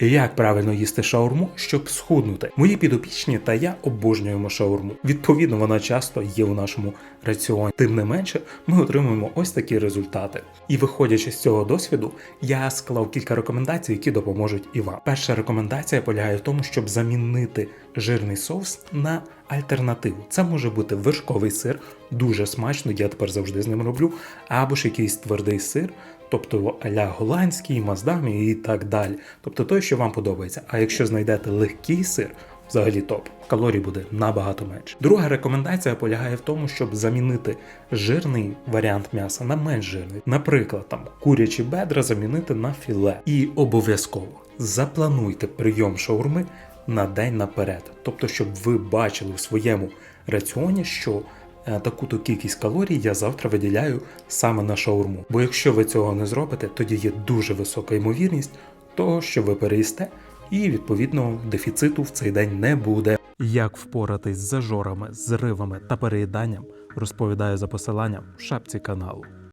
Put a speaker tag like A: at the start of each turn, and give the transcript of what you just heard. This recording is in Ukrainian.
A: Як правильно їсти шаурму, щоб схуднути? Мої підопічні та я обожнюємо шаурму. Відповідно, вона часто є у нашому раціоні. Тим не менше, ми отримуємо ось такі результати. І виходячи з цього досвіду, я склав кілька рекомендацій, які допоможуть і вам. Перша рекомендація полягає в тому, щоб замінити жирний соус на альтернативу. Це може бути вершковий сир, дуже смачно, я тепер завжди з ним роблю, або ж якийсь твердий сир, тобто аля голландський, маздамі і так далі. Тобто той, що вам подобається. А якщо знайдете легкий сир, взагалі топ. Калорій буде набагато менше. Друга рекомендація полягає в тому, щоб замінити жирний варіант м'яса на менш жирний. Наприклад, там курячі бедра замінити на філе. І обов'язково заплануйте прийом шаурми на день наперед. Тобто, щоб ви бачили в своєму раціоні, що таку-то кількість калорій я завтра виділяю саме на шаурму. Бо якщо ви цього не зробите, тоді є дуже висока ймовірність того, що ви переїсте, і відповідно дефіциту в цей день не буде. Як впоратись з зажорами, зривами та переїданням, розповідаю за посиланням в шапці каналу.